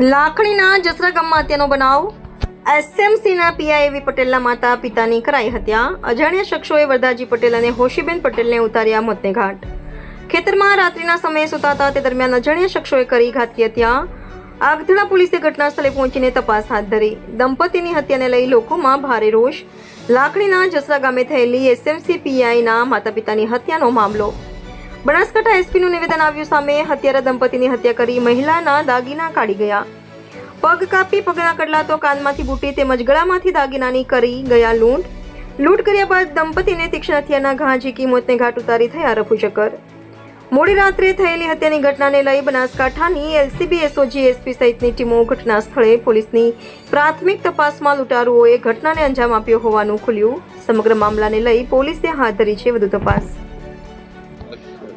લાખણીના જસરા ગામમાં હત્યાનો બનાવ. એસએમસીના પીઆઈ એવી પટેલના માતા પિતાની કરાઈ હત્યા. અજાણ્યા શખ્સોએ વરદાજી પટેલ અને હોશીબેન પટેલને ઉતાર્યા મોતને ઘાટ ખેતરમાં રાત્રિના સમયે સુતાતા તે દરમિયાન અજાણ્યા શખ્સોએ કરી ઘાતકી હત્યા. આગધડા પોલીસે ઘટના સ્થળે પહોંચીને તપાસ હાથ ધરી. દંપતીની હત્યાને લઈ લોકોમાં ભારે રોષ. લાખણીના જસરા ગામે થયેલી એસએમસી પીઆઈના માતા પિતાની હત્યાનો મામલો. બનાસકાંઠા એસપીનું નિવેદન આવ્યું સામે હત્યારા દંપતીની હત્યા કરી મહિલાના દાગીના કાઢી ગયા. પગ કાપી પગના કડલા તો કાનમાંથી બુટી તેમજ ગળામાંથી દાગીનાની કરી ગયા લૂંટ. લૂંટ કર્યા બાદ દંપતીને તીક્ષ્ણ હત્યાના ઘા ઝીકી મોતને ઘાટ ઉતારી થયા રફુચક્કર મોડી રાત્રે થયેલી હત્યાની ઘટનાને લઈ બનાસકાંઠાની એલસીબી, એસઓજી, એસપી સહિતની ટીમો ઘટના સ્થળે પોલીસની પ્રાથમિક તપાસમાં લૂંટારુઓએ ઘટનાને અંજામ આપ્યો હોવાનું ખુલ્યું. સમગ્ર મામલાને લઈ પોલીસે હાથ ધરી છે વધુ તપાસ.